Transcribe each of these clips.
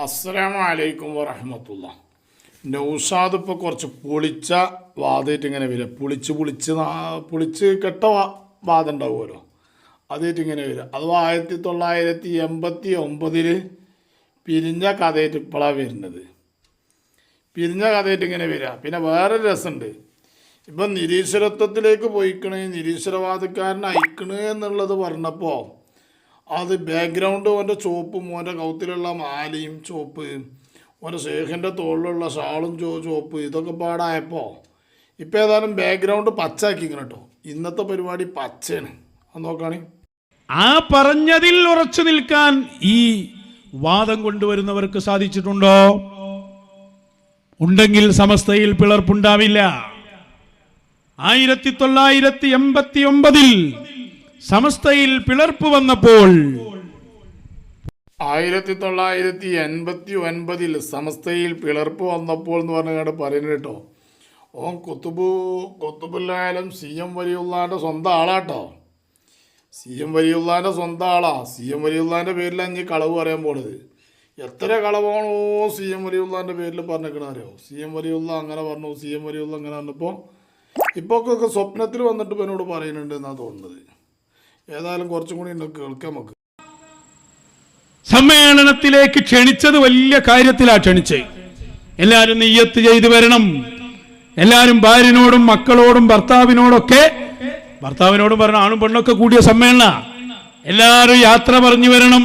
അസ്സലാമു അലൈക്കും വറഹമത്തുള്ള. നൗഷാദ് ഇപ്പോൾ കുറച്ച് പുളിച്ച വാദമായിട്ട് ഇങ്ങനെ വരിക. പുളിച്ച് പുളിച്ച് പുളിച്ച് കെട്ട വാ- വാദം ഉണ്ടാവുമല്ലോ അതായിട്ട് ഇങ്ങനെ വരിക. അഥവാ ആയിരത്തി തൊള്ളായിരത്തി എൺപത്തി ഒമ്പതിൽ പിരിഞ്ഞ കഥയായിട്ട് ഇപ്പോഴാണ് വരുന്നത്. പിരിഞ്ഞ കഥയായിട്ട് ഇങ്ങനെ വരിക. പിന്നെ വേറെ രസമുണ്ട്. ഇപ്പം നിരീശ്വരത്വത്തിലേക്ക് പോയിക്കണേ നിരീശ്വരവാദക്കാരൻ അയക്കണ് എന്നുള്ളത് പറഞ്ഞപ്പോൾ അത് ബാക്ക്ഗ്രൗണ്ട് ഓന്റെ ചോപ്പും ഓന്റെ കൗത്തിലുള്ള മാലയും ചോപ്പ് ഓന്റെ ശേഖന്റെ തോളിലുള്ള ഷാളും ചോ ചോപ്പ് ഇതൊക്കെ പാടായപ്പോൾ ഇപ്പം ഏതായാലും ബാക്ക്ഗ്രൗണ്ട് പച്ചാക്കിക്കണം കേട്ടോ ഇന്നത്തെ പരിപാടി പച്ചയാണ്. അത് നോക്കുകയാണെങ്കിൽ ആ പറഞ്ഞതിൽ ഉറച്ചു നിൽക്കാൻ ഈ വാദം കൊണ്ടുവരുന്നവർക്ക് സാധിച്ചിട്ടുണ്ടോ? ഉണ്ടെങ്കിൽ സമസ്തയിൽ പിളർപ്പുണ്ടാവില്ല. ആയിരത്തി തൊള്ളായിരത്തി എൺപത്തി ഒമ്പതിൽ സമസ്തയിൽ പിളർപ്പ് വന്നപ്പോൾ ആയിരത്തി തൊള്ളായിരത്തി എൺപത്തി ഒൻപതിൽ സമസ്തയിൽ പിളർപ്പ് വന്നപ്പോൾ എന്ന് പറഞ്ഞാൽ പറയുന്നത് കേട്ടോ. ഓൻ കൊത്തുബു കൊത്തുബുല്ലായാലും സി എം വലിയുള്ളാന്റെ സ്വന്തം ആളാട്ടോ. സി എം വലിയുള്ളാന്റെ സ്വന്തം ആളാ. സി എം വലിയുള്ളാന്റെ പേരിലാണ് ഇനി കളവ് പറയാൻ പോണത്. എത്ര കളവാണോ സി എം വലിയുള്ളാന്റെ പേരിൽ പറഞ്ഞിരിക്കണാരോ സി എം വലിയുള്ള അങ്ങനെ പറഞ്ഞു സി എം വലിയുള്ള അങ്ങനെ പറഞ്ഞപ്പോൾ ഇപ്പോൾ സ്വപ്നത്തിൽ വന്നിട്ട് എന്നോട് പറയുന്നുണ്ട് എന്നാണ് തോന്നുന്നത്. ഏതായാലും കുറച്ചും കൂടി കേൾക്കാം നമുക്ക്. സമ്മേളനത്തിലേക്ക് ക്ഷണിച്ചത് വലിയ കാര്യത്തിലാ ക്ഷണിച്ചത് എല്ലാരും നെയ്യത്ത് ചെയ്തു വരണം. എല്ലാരും ഭാര്യനോടും മക്കളോടും ഭർത്താവിനോടൊക്കെ ഭർത്താവിനോടും പറഞ്ഞ ആണും പെണ്ണൊക്കെ കൂടിയ സമ്മേളന. എല്ലാരും യാത്ര പറഞ്ഞു വരണം.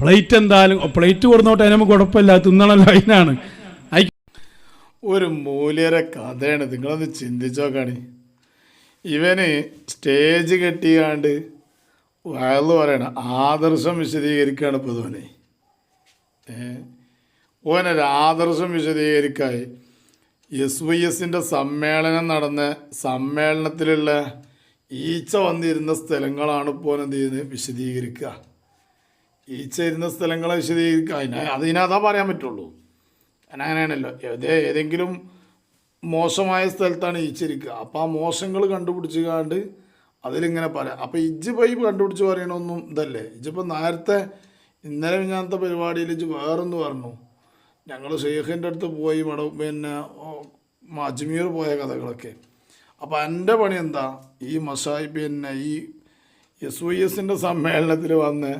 പ്ലേറ്റ് എന്തായാലും പ്ലേറ്റ് കൊടുന്നോട്ടെ അതിന് കുഴപ്പമില്ല. തിന്നണല്ലോ അതിനാണ് ഒരു മൂല്യരെ കഥയാണ്. നിങ്ങളൊന്ന് ചിന്തിച്ചോക്കാണി ഇവന് സ്റ്റേജ് കെട്ടിയാണ്ട് വയൽ പറയണ ആദർശം വിശദീകരിക്കുകയാണ് ഇപ്പോൾ ഇവനെ ഓനൊരു ആദർശം വിശദീകരിക്കായി എസ് വൈ എസിന്റെ സമ്മേളനം നടന്ന സമ്മേളനത്തിലുള്ള ഈച്ച വന്നിരുന്ന സ്ഥലങ്ങളാണ് ഇപ്പോൾ എന്ത് ചെയ്യുന്നത്? വിശദീകരിക്കുക. ഈച്ച ഇരുന്ന സ്ഥലങ്ങളെ വിശദീകരിക്കുക. അതിനെ അതിനതാ പറയാൻ പറ്റുള്ളൂ. അങ്ങനെയാണല്ലോ. ഏതേ ഏതെങ്കിലും മോശമായ സ്ഥലത്താണ് ഈച്ചിരിക്കുക. അപ്പോൾ ആ മോശങ്ങൾ കണ്ടുപിടിച്ച് കാണ്ട് അതിലിങ്ങനെ പറയാം. അപ്പോൾ ഇജ്ജ് പൈപ്പ് കണ്ടുപിടിച്ച് പറയണമൊന്നും ഇതല്ലേ? ഇജ്ജിപ്പോൾ നേരത്തെ ഇന്നലെ ഞാനത്തെ പരിപാടിയിൽ ഇജ്ജ് വേറൊന്ന് പറഞ്ഞു. ഞങ്ങൾ ഷെയ്ഖിന്റെ അടുത്ത് പോയി മട പിന്നെ അജ്മീർ പോയ കഥകളൊക്കെ. അപ്പോൾ എന്റെ പണി എന്താ? ഈ മസായി പിന്നെ ഈ എസ് വൈ എസിന്റെ സമ്മേളനത്തിൽ വന്ന്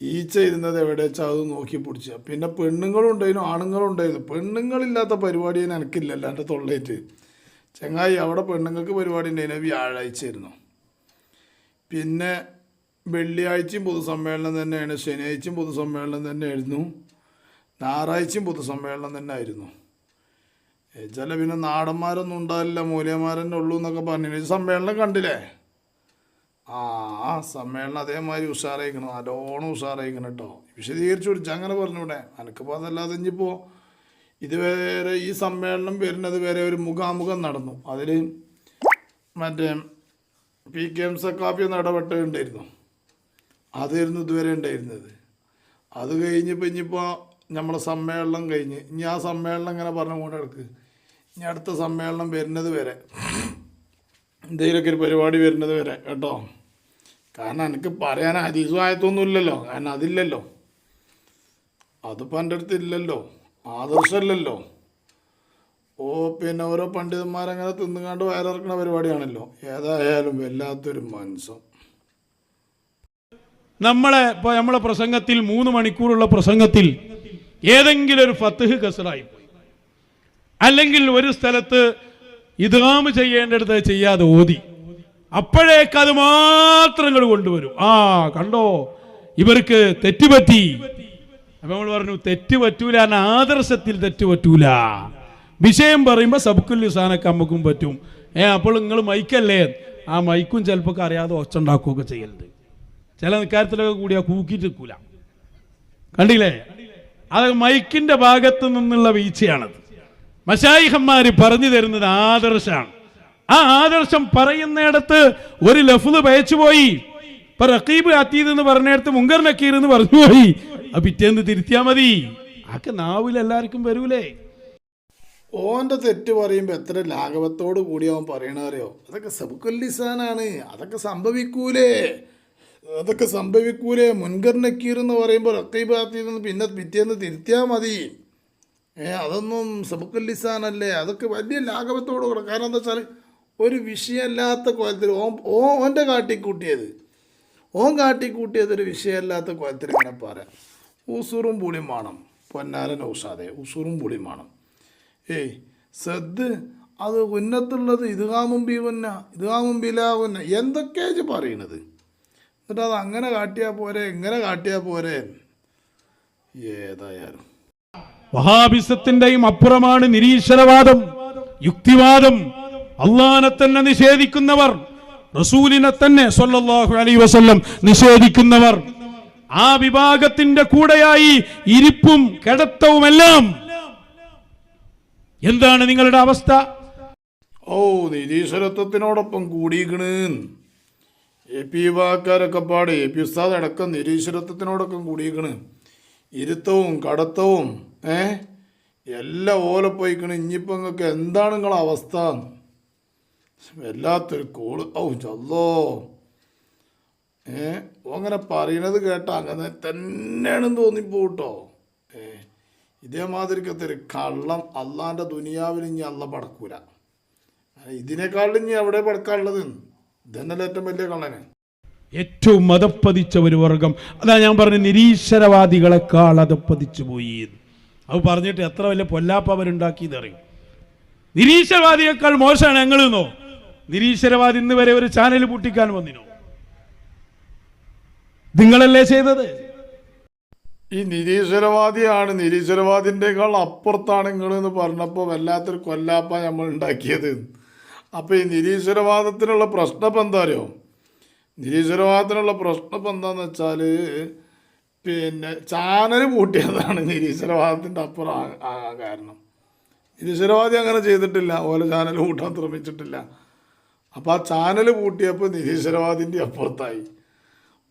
ഈച്ച ഇരുന്നത് എവിടെ വെച്ചാൽ അത് നോക്കി പിടിച്ച. പിന്നെ പെണ്ണുങ്ങളും ഉണ്ടായിരുന്നു ആണുങ്ങളും ഉണ്ടായിരുന്നു. പെണ്ണുങ്ങളില്ലാത്ത പരിപാടി എനിക്കില്ലല്ലോ എന്റെ തൊള്ളേറ്റ്. ചങ്ങായി അവിടെ പെണ്ണുങ്ങൾക്ക് പരിപാടി ഉണ്ടായിരുന്നു വ്യാഴാഴ്ച ആയിരുന്നു. പിന്നെ വെള്ളിയാഴ്ചയും പൊതുസമ്മേളനം തന്നെയാണ് ശനിയാഴ്ചയും പൊതുസമ്മേളനം തന്നെയായിരുന്നു ഞായറാഴ്ചയും പൊതുസമ്മേളനം തന്നെ ആയിരുന്നു ചില പിന്നെ നാടന്മാരൊന്നും ഉണ്ടാവില്ല മൂലയന്മാരെന്നെ ഉള്ളൂ എന്നൊക്കെ പറഞ്ഞു സമ്മേളനം കണ്ടില്ലേ? ആ സമ്മേളനം അതേമാതിരി ഉഷാറായിക്കണം. നല്ലോണം ഉഷാറായിക്കണം കേട്ടോ വിശദീകരിച്ചു കൊടുത്തു അങ്ങനെ പറഞ്ഞൂടെ. അനക്കിപ്പോൾ അതല്ലാതെ ഇനിയിപ്പോൾ ഇതുവരെ ഈ സമ്മേളനം വരുന്നത് വരെ ഒരു മുഖാമുഖം നടന്നു. അതിൽ മറ്റേ പി കെ എം സക്കാപ്പി ഒന്ന് ഇടപെട്ടുണ്ടായിരുന്നു അതായിരുന്നു ഇതുവരെ ഉണ്ടായിരുന്നത്. അത് കഴിഞ്ഞപ്പോൾ ഇനിയിപ്പോൾ നമ്മളെ സമ്മേളനം കഴിഞ്ഞ് ഇനി ആ സമ്മേളനം ഇങ്ങനെ പറഞ്ഞുകൊണ്ട് കിടക്ക് ഇനി അടുത്ത സമ്മേളനം വരുന്നത് വരെ എന്തെങ്കിലുമൊക്കെ ഒരു പരിപാടി വരുന്നത് വരെ കേട്ടോ? കാരണം എനിക്ക് പറയാൻ ഹരീസുമായത്തൊന്നും ഇല്ലല്ലോ കാരണം അതില്ലല്ലോ. അതിപ്പോൾ എന്റെ അടുത്ത് ഇല്ലല്ലോ. ആദർശമല്ലല്ലോ. ഓ പിന്നെ ഓരോ പണ്ഡിതന്മാരങ്ങനെ തിന്നുകാണ്ട് വയറിറക്കുന്ന പരിപാടിയാണല്ലോ. ഏതായാലും വല്ലാത്തൊരു മനസ്സം നമ്മളെ ഇപ്പോൾ നമ്മളെ പ്രസംഗത്തിൽ മൂന്ന് മണിക്കൂറുള്ള പ്രസംഗത്തിൽ ഏതെങ്കിലും ഒരു ഫത്തഹ് കസറായി അല്ലെങ്കിൽ ഒരു സ്ഥലത്ത് ഇതാമ് ചെയ്യേണ്ടടുത്ത് ചെയ്യാതെ ഓതി. അപ്പോഴേക്ക് അത് മാത്രം കൊണ്ടുവരും. ആ കണ്ടോ? ഇവർക്ക് തെറ്റുപറ്റി. അപ്പൊ നമ്മൾ പറഞ്ഞു തെറ്റ് പറ്റൂല എന്ന ആദർശത്തിൽ തെറ്റ് പറ്റൂല. വിഷയം പറയുമ്പോൾ സബ്കുൽ ലിസാനൊക്കെ നമുക്കും പറ്റും. ഏ അപ്പോൾ നിങ്ങൾ മൈക്കല്ലേ? ആ മൈക്കും ചിലപ്പോൾ അറിയാതെ ഒച്ച ഉണ്ടാക്കുകയൊക്കെ ചില നിക്കാരത്തിലൊക്കെ കൂടിയാ കൂക്കിട്ട് നിൽക്കൂല. കണ്ടില്ലേ? അത് മൈക്കിന്റെ ഭാഗത്ത് നിന്നുള്ള വീഴ്ചയാണത്. മശായിഹന്മാര് പറഞ്ഞു തരുന്നത് ആദർശമാണ് ആ ആദർശം പറയുന്നിടത്ത് ഒരു ലഫ്ല് പയച്ചു പോയി. ഇപ്പൊ റക്കീബ് അത്തീദ് എന്ന് പറഞ്ഞിടത്ത് മുങ്കർ നക്കീർ എന്ന് പറഞ്ഞു പോയി. ആ പിറ്റേന്ന് തിരുത്തിയാ മതി. ആക്കെ നാവിൽ എല്ലാവർക്കും വരൂലേ. ഓന്റെ തെറ്റ് പറയുമ്പോൾ എത്ര ലാഘവത്തോട് കൂടി അവൻ പറയണറിയോ അതൊക്കെ സബുക്കല്ലിസാനാണ് അതൊക്കെ സംഭവിക്കൂലേ. അതൊക്കെ സംഭവിക്കൂലേ. മുൻകർ നക്കീർ എന്ന് പറയുമ്പോൾ റക്കൈബാത്തിന്ന് പിന്നെ പിറ്റേന്ന് തിരുത്തിയാൽ മതി. ഏ അതൊന്നും സബുക്കല്ലിസാനല്ലേ അതൊക്കെ വലിയ ലാഘവത്തോട് കൂടെ. കാരണം എന്താ വെച്ചാൽ ഒരു വിഷയമല്ലാത്ത കോലത്തിൽ ഓൻ ഓ ഓന്റെ കാട്ടിക്കൂട്ടിയത്. ഓൻ കാട്ടിക്കൂട്ടിയത് ഒരു വിഷയമല്ലാത്ത കോലത്തിൽ ഇങ്ങനെ പറയാം. ഉസൂറും പുളിയും വേണം. പൊന്നാരൻ ഔഷാദെ ഉസൂറും പുളിയും വേണം. ഏയ് സദ് അത് ഉന്നത്തുള്ളത് ഇതുകാമുമ്പി ഉന്ന ഇതുകാമുമ്പിലാ ഉന്ന എന്തൊക്കെയാണ് പറയണത്? എന്നിട്ട് അത് അങ്ങനെ കാട്ടിയാൽ പോരെ എങ്ങനെ കാട്ടിയാൽ പോരെ? ഏതായാലും. വഹാബിസത്തിന്റെയും അപ്പുറമാണ് നിരീശ്വരവാദം യുക്തിവാദം. അള്ളാനെ തന്നെ നിഷേധിക്കുന്നവർ റസൂലിനെ തന്നെ സല്ലല്ലാഹു അലൈഹി വസല്ലം നിഷേധിക്കുന്നവർ. ആ വിഭാഗത്തിന്റെ കൂടെയായി ഇരിപ്പും കിടത്തവുമെല്ലാം. എന്താണ് നിങ്ങളുടെ അവസ്ഥ? ഓ നിരീശ്വരത്വത്തിനോടൊപ്പം കൂടിയിക്കണ് എ പി വിഭാഗക്കാരൊക്കെ പാട് എ പി ഉസ്താദ് അടക്കം നിരീശ്വരത്വത്തിനോടൊപ്പം കൂടിയിക്കണ് ഇരുത്തവും കടത്തവും ഏ? എല്ലാം ഓലെ പോയിക്കണ്. ഇനിയിപ്പോൾ നിങ്ങൾക്ക് എന്താണ് നിങ്ങളെ അവസ്ഥ? വല്ലാത്തൊരു കോൾ ഔ ചല്ലോ ഏ അങ്ങനെ പറയണത് കേട്ട അങ്ങനെ തന്നെയാണെന്ന് തോന്നിപ്പോട്ടോ. ഏ ഇതേമാതിരിക്കത്തെ ഒരു കള്ളം അള്ളാന്റെ ദുനിയാവിൽ ഇനി അള്ള പടക്കൂല. ഇതിനേക്കാളും ഇനി എവിടെ പടക്കാനുള്ളത്? ഇതന്നല്ലേ ഏറ്റവും വലിയ കള്ളന്. ഏറ്റവും മതപ്പതിച്ച ഒരു വർഗം. അതാ ഞാൻ പറഞ്ഞ നിരീശ്വരവാദികളെക്കാൾ അതപ്പതിച്ചു പോയി. അത് പറഞ്ഞിട്ട് എത്ര വലിയ പൊല്ലാപ്പ അവരുണ്ടാക്കിയതറിയും നിരീശ്വരവാദിയേക്കാൾ മോശമാണ് ഞങ്ങളെന്നോ? നിരീശ്വരവാദി ഇന്ന് വരെ ഒരു ചാനൽ പൂട്ടിക്കാൻ വന്നിനോ? നിങ്ങളല്ലേ ചെയ്തത്? ഈ നിരീശ്വരവാദിയാണ്. നിരീശ്വരവാദിന്റെക്കാൾ അപ്പുറത്താണ് നിങ്ങൾ എന്ന് പറഞ്ഞപ്പോൾ വല്ലാത്തൊരു കൊല്ലാപ്പ നമ്മൾ ഉണ്ടാക്കിയത്. അപ്പോൾ ഈ നിരീശ്വരവാദത്തിനുള്ള പ്രശ്നം ഇപ്പം നിരീശ്വരവാദത്തിനുള്ള പ്രശ്നം ഇപ്പം വെച്ചാൽ പിന്നെ ചാനൽ പൂട്ടിയതാണ് നിരീശ്വരവാദത്തിന്റെ അപ്പുറം കാരണം. നിരീശ്വരവാദി അങ്ങനെ ചെയ്തിട്ടില്ല. ഓല ചാനൽ പൂട്ടാൻ ശ്രമിച്ചിട്ടില്ല. അപ്പോൾ ആ ചാനൽ പൂട്ടിയപ്പോൾ നിരീശ്വരവാദിന്റെ അപ്പുറത്തായി.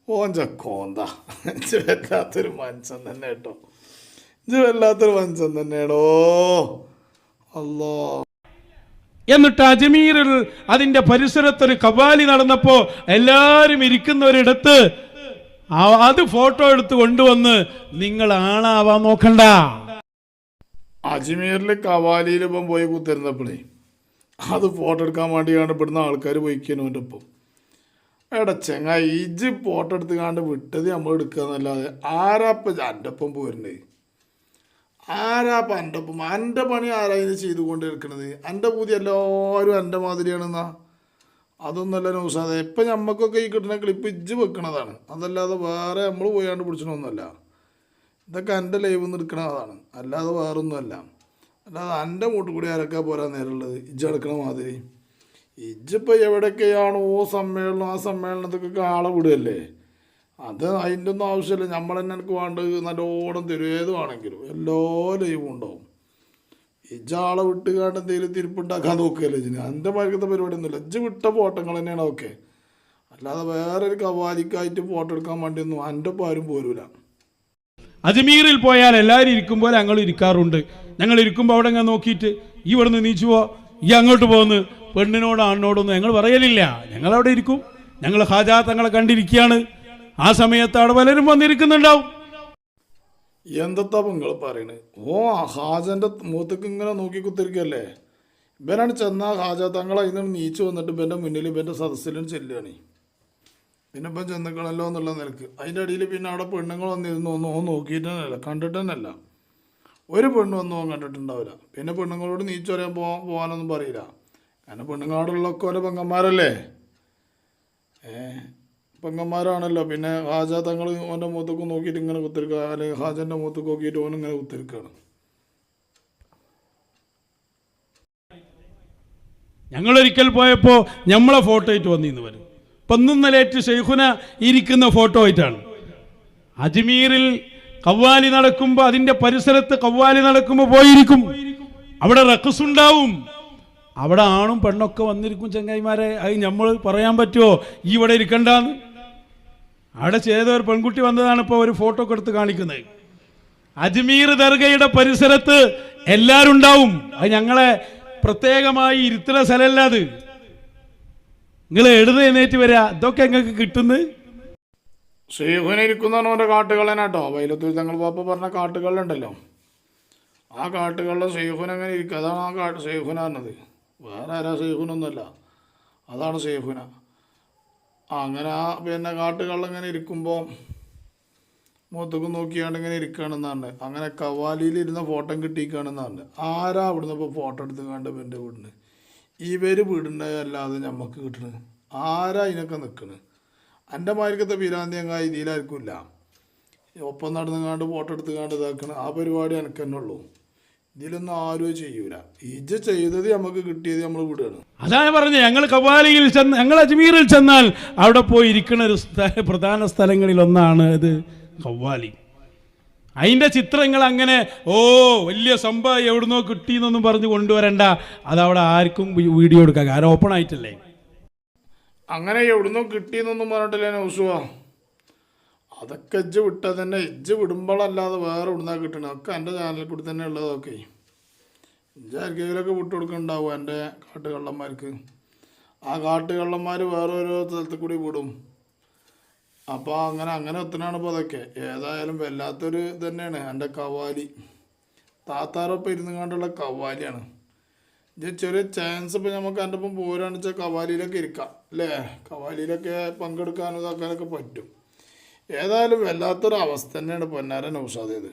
ഓഞ്ച കോന്ത. ഇഞ്ച് വല്ലാത്തൊരു മനുഷ്യൻ തന്നെ കേട്ടോ. ഇഞ്ച് വല്ലാത്തൊരു മനുഷ്യൻ തന്നെയാണോ അല്ലോ എന്നിട്ട് അജ്മീറിൽ അതിന്റെ പരിസരത്തൊരു കവാലി നടന്നപ്പോ എല്ലാരും ഇരിക്കുന്ന ഒരിടത്ത് അത് ഫോട്ടോ എടുത്ത് കൊണ്ടുവന്ന് നിങ്ങൾ ആണാവാൻ നോക്കണ്ട. അജ്മീറിൽ കവാലിയിൽ ഇപ്പം പോയി കുത്തിരുന്നപ്പോഴേ അത് ഫോട്ടോ എടുക്കാൻ വേണ്ടിയാണ് ഇവിടുന്ന് ആൾക്കാർ പോയിക്കാനും എന്റെ ഒപ്പം. എടാ ചെങ്ങായി ഇജ് ഫോട്ടോ എടുത്ത് കാണ്ട് വിട്ടത് നമ്മൾ എടുക്കുക എന്നല്ലാതെ ആരാപ്പം എന്റെ ഒപ്പം പോരുന്നത്? ആരാപ്പം എന്റെ ഒപ്പം എന്റെ പണി ആരായിരുന്നു ചെയ്തുകൊണ്ട് എടുക്കണത് എന്റെ പൂതി എല്ലാവരും എന്റെ മാതിരിയാണെന്നാ? അതൊന്നല്ല നൗസാദെ ഇപ്പം ഞമ്മക്കൊക്കെ ഈ കിട്ടുന്ന ക്ലിപ്പ് ഇജ്ജ് വെക്കണതാണ്. അതല്ലാതെ വേറെ നമ്മൾ പോയാണ്ട് പിടിച്ചണമൊന്നുമല്ല ഇതൊക്കെ എന്റെ ലൈവ് നിന്ന് എടുക്കണതാണ്. അല്ലാതെ വേറൊന്നുമല്ല. അല്ലാതെ എന്റെ മൂട്ട് കൂടി ആരൊക്കെ പോരാ നേരമുള്ളത് ഇജ്ജ് എടുക്കണ മാതിരി. ഇജ്ജിപ്പോൾ എവിടെയൊക്കെയാണോ സമ്മേളനം ആ സമ്മേളനത്തൊക്കെ ആളെ വിടുകയല്ലേ? അത് അതിന്റെ ഒന്നും ആവശ്യമില്ല. നമ്മൾ തന്നെ എനിക്ക് വേണ്ടത് നല്ലോണം തരും ഏതുവാണെങ്കിലും എല്ലാ ലൈവും ഉണ്ടാവും. ഇജ്ജാളെ വിട്ട് കാണ്ട് എന്തെങ്കിലും തിരുപ്പുണ്ടാക്കാൻ നോക്കുകയല്ലേ ഇജിന് എന്റെ മഴക്കത്തെ പരിപാടിയൊന്നുമില്ല. ഇജ്ജ് വിട്ട ഫോട്ടോകൾ തന്നെയാണ് ഓക്കെ അല്ലാതെ വേറൊരു കവാലിക്കായിട്ട് ഫോട്ടോ എടുക്കാൻ വേണ്ടിയൊന്നും എന്റെ ഒപ്പം ആരും പോരൂല. അജ്മീറിൽ പോയാൽ എല്ലാവരും പോലെ ഞങ്ങൾ ഇരിക്കാറുണ്ട്. ഞങ്ങൾ ഇരിക്കുമ്പോൾ അവിടെ ഞാൻ നോക്കിയിട്ട് ഈ നിന്ന് നീച്ചു പോ ഈ അങ്ങോട്ട് പോകുന്നു പെണ്ണിനോട് ആണിനോടൊന്നും ഞങ്ങൾ പറയലില്ല. ഞങ്ങൾ അവിടെ ഇരിക്കും. ഞങ്ങൾ ഹാജാ തങ്ങളെ കണ്ടിരിക്കുകയാണ്. ആ സമയത്ത് അവിടെ പലരും വന്നിരിക്കുന്നുണ്ടാവും. എന്തത്താ നിങ്ങൾ പറയണത് ഓ ഹാജന്റെ മൂത്തക്ക് ഇങ്ങനെ നോക്കി കുത്തിരിക്കല്ലേ? ഇവനാണ് ചെന്നാൽ ഹാജ തങ്ങൾ നീച്ചു വന്നിട്ട് ഇവന്റെ മുന്നിൽ ഇവന്റെ സദസ്സിലും ചെല്ലുകയാണ് പിന്നെ ഇപ്പം എന്നുള്ള നിലയ്ക്ക്. അതിന്റെ അടിയിൽ പിന്നെ അവിടെ പെണ്ണുങ്ങൾ വന്നിരുന്നു ഒന്നും ഓൻ നോക്കിയിട്ട് തന്നെയല്ല കണ്ടിട്ട് തന്നെയല്ല ഒരു പെണ്ണ് വന്നു ഓൻ കണ്ടിട്ടുണ്ടാവില്ല. പിന്നെ പെണ്ണുങ്ങളോട് നീച്ചു പോവാൻ പോകാനൊന്നും പറയില്ല. കാരണം പെണ്ണുങ്ങളോടുള്ളൊക്കെ ഓരോ പെങ്ങന്മാരല്ലേ? ഏ പെങ്ങന്മാരാണല്ലോ. പിന്നെ ഹാജ തങ്ങൾ ഓന്റെ മൂത്തൊക്കെ നോക്കിയിട്ട് ഇങ്ങനെ കുത്തിരിക്കുക. അല്ലെങ്കിൽ ഹാജന്റെ മൂത്തൊക്കെ നോക്കിയിട്ട് ഓൻ ഇങ്ങനെ കുത്തിരിക്കുകയാണ്. ഞങ്ങളൊരിക്കൽ പോയപ്പോൾ നമ്മളെ ഫോട്ടോ ആയിട്ട് വന്നിന്ന് വരും പന്നിന്നലേറ്റ് ഷെയ്ഖുന ഇരിക്കുന്ന ഫോട്ടോ ആയിട്ടാണ് അജ്മീറിൽ കവ്വാലി നടക്കുമ്പോൾ അതിന്റെ പരിസരത്ത് കവ്വാലി നടക്കുമ്പോൾ പോയിരിക്കും. അവിടെ റക്കസ് ഉണ്ടാവും. അവിടെ ആണും പെണ്ണൊക്കെ വന്നിരിക്കും ചങ്ങായിമാരെ. അത് നമ്മൾ പറയാൻ പറ്റുമോ ഈ ഇവിടെ ഇരിക്കണ്ടെന്ന്. അവിടെ ചെയ്ത ഒരു പെൺകുട്ടി വന്നതാണ് ഇപ്പോൾ ഒരു ഫോട്ടോ ഒക്കെ എടുത്ത് കാണിക്കുന്നത്. അജ്മീർ ദർഗയുടെ പരിസരത്ത് എല്ലാവരും ഉണ്ടാവും അത് ഞങ്ങളെ പ്രത്യേകമായി ഇരുത്തുന്ന സ്ഥലമല്ല അത്. നിങ്ങൾ എഴുതി എഴുന്നേറ്റ് വരിക ഇതൊക്കെ നിങ്ങൾക്ക് കിട്ടുന്നത് ഇരിക്കുന്നതാണ് അവന്റെ കാട്ടുകള്ളനാട്ടോ. വൈലത്തൂർ തങ്ങൾ പാപ്പ പറഞ്ഞ കാട്ടുകള്ളുണ്ടല്ലോ. ആ കാട്ടുകള്ള ഷെയ്ഖുന അങ്ങനെ ഇരിക്കുക അതാണ് ആ കാട്ട് സേഫുന പറഞ്ഞത്. വേറെ ആരാ സേഫുനൊന്നുമല്ല അതാണ് സേഫുന അങ്ങനെ ആ പിന്നെ കാട്ടുകള്ള ഇങ്ങനെ ഇരിക്കുമ്പോൾ മുഖത്തേക്ക് നോക്കിയാണ്ട് ഇങ്ങനെ ഇരിക്കുകയാണെന്നാണ് അങ്ങനെ കവാലിയിൽ ഇരുന്ന ഫോട്ടോ കിട്ടിയിരിക്കുകയാണെന്നാണ് ആരാ അവിടുന്ന് ഇപ്പോൾ ഫോട്ടോ എടുത്ത് കണ്ട് എന്റെ വീടിന്? ഇവർ വീടുണ്ടായല്ലാതെ നമുക്ക് കിട്ടണ്. ആരാ ഇതിനൊക്കെ നിൽക്കണ് എന്റെ മാർക്കത്തെ പിരാന്തിയങ്ങായി ഇതിലായിരിക്കില്ല. ഒപ്പം നടന്നുകാണ്ട് ഫോട്ടോ എടുത്തുകാണ്ട് ഇതാക്കണ. ആ പരിപാടി എനിക്ക് തന്നെ ഉള്ളൂ. ഇതിലൊന്നും ആരും ചെയ്യൂല. ഇജ് ചെയ്തത് നമുക്ക് കിട്ടിയത് നമ്മൾ വിടുകയാണ് അതാണ് പറഞ്ഞത്. ഞങ്ങൾ കവാലിയിൽ ചെന്ന് ഞങ്ങൾ അജ്മീറിൽ ചെന്നാൽ അവിടെ പോയി ഇരിക്കുന്ന ഒരു പ്രധാന സ്ഥലങ്ങളിൽ ഒന്നാണ് ഇത് കവ്വാലി അതിന്റെ ചിത്രങ്ങൾ അങ്ങനെ ഓ വലിയ സംഭവം എവിടുന്നോ കിട്ടിയെന്നൊന്നും പറഞ്ഞ് കൊണ്ടുവരണ്ട. അതവിടെ ആർക്കും വീഡിയോ എടുക്കാൻ കാരണം ഓപ്പൺ ആയിട്ടല്ലേ? അങ്ങനെ എവിടുന്നോ കിട്ടിയെന്നൊന്നും പറഞ്ഞിട്ടില്ല നൗസുവാ. അതൊക്കെ എജ്ജ് വിട്ടാൽ തന്നെ എജ്ജ് വിടുമ്പോഴല്ലാതെ വേറെ ഇവിടുന്നാ കിട്ടണം? ഒക്കെ എന്റെ ചാനലിൽ കൂടി തന്നെ ഉള്ളതൊക്കെ. ഇജ്ജ് ആർക്കെങ്കിലുമൊക്കെ വിട്ടു കൊടുക്കുന്നുണ്ടാവും എന്റെ കാട്ടുകള്ളന്മാർക്ക്? ആ കാട്ടുകള്ളന്മാർ വേറെ ഓരോ സ്ഥലത്ത് കൂടി വിടും. അപ്പോൾ അങ്ങനെ അങ്ങനെ ഒത്തനാണ് ഇപ്പോൾ അതൊക്കെ. ഏതായാലും വല്ലാത്തൊരു ഇത് തന്നെയാണ്. എന്റെ കവാലി. താത്താറൊപ്പം ഇരുന്ന് കണ്ടുള്ള കവാലിയാണ്. ഇത് ചെറിയ ചാൻസ് ഇപ്പോൾ നമുക്ക് എന്റെ ഒപ്പം പോരാണെന്ന് വെച്ചാൽ കവാലിയിലൊക്കെ ഇരിക്കാം അല്ലേ? കവാലിയിലൊക്കെ പങ്കെടുക്കാനും ഇതാക്കാനൊക്കെ പറ്റും. ഏതായാലും വല്ലാത്തൊരു അവസ്ഥ തന്നെയാണ് പൊന്നാരൻ നൗഷാദേത്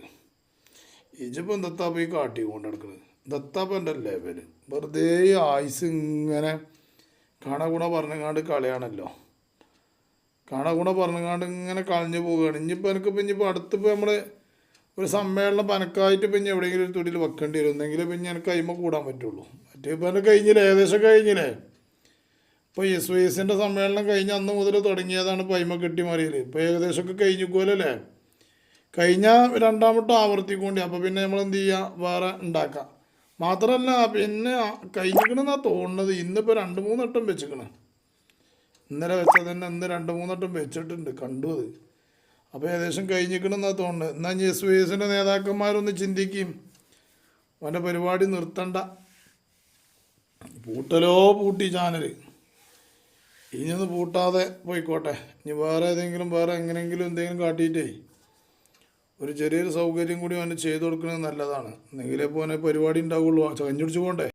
ഇജിപ്പം ദത്താ ഈ കാട്ടി കൊണ്ട് നടക്കുന്നത് ദത്താപ്പന്റെ ലെവൽ വെറുതെ ആയുസ് ഇങ്ങനെ കാണാഗുണ പറഞ്ഞങ്ങാണ്ട് കളിയാണല്ലോ. കാണാഗുണ പറഞ്ഞങ്ങാണ്ട് ഇങ്ങനെ കളഞ്ഞു പോവുകയാണ്. ഇനിയിപ്പോൾ എനിക്കിപ്പോൾ ഇനിയിപ്പോൾ അടുത്തിപ്പോൾ നമ്മൾ ഒരു സമ്മേളനം പനക്കായിട്ട് ഇനി എവിടെയെങ്കിലും ഒരു തൊടിയിൽ വെക്കേണ്ടി വരും. എന്നെങ്കിൽ പിന്നെ എനിക്ക് അയിമ കൂടാൻ പറ്റുള്ളൂ. മറ്റേ ഇപ്പം എനിക്ക് കഴിഞ്ഞില്ലേ? ഏകദേശം കഴിഞ്ഞില്ലേ? ഇപ്പോൾ എസ് വൈ എസിന്റെ സമ്മേളനം കഴിഞ്ഞ അന്ന് മുതൽ തുടങ്ങിയതാണ് പൈമ കെട്ടി മാറിയത് ഇപ്പോൾ ഏകദേശമൊക്കെ കഴിഞ്ഞിക്കോലല്ലേ കഴിഞ്ഞ രണ്ടാമത്തെ ആവർത്തിക്കൊണ്ട് അപ്പോൾ പിന്നെ നമ്മൾ എന്ത് ചെയ്യുക വേറെ ഉണ്ടാക്കാം. മാത്രമല്ല പിന്നെ കഴിഞ്ഞിക്കണെന്നാ തോന്നുന്നത്. ഇന്നിപ്പോൾ രണ്ട് മൂന്ന് വട്ടം വെച്ചിക്കണ് ഇന്നലെ വെച്ചത് തന്നെ ഇന്ന് രണ്ട് മൂന്നെട്ടും വെച്ചിട്ടുണ്ട് കണ്ടു അത്. അപ്പോൾ ഏകദേശം കഴിഞ്ഞിക്കണെന്നാ തോന്നുന്നത് എന്നാൽ ഞാൻ എസ് വി എസിന്റെ നേതാക്കന്മാരൊന്ന് ചിന്തിക്കും. അവന്റെ പരിപാടി നിർത്തണ്ട. പൂട്ടലോ പൂട്ടി ചാനൽ ഇനിയൊന്ന് പൂട്ടാതെ പോയിക്കോട്ടെ. ഇനി വേറെ ഏതെങ്കിലും വേറെ എങ്ങനെയെങ്കിലും എന്തെങ്കിലും കാട്ടിയിട്ടേ ഒരു ചെറിയൊരു സൗകര്യം കൂടി അവന് ചെയ്തു കൊടുക്കുന്നത് നല്ലതാണ്. എന്നെങ്കിലേ ഇപ്പോൾ അവനെ പരിപാടി ഉണ്ടാവുള്ളൂ. കഞ്ഞുടിച്ച് പോകണ്ടേ?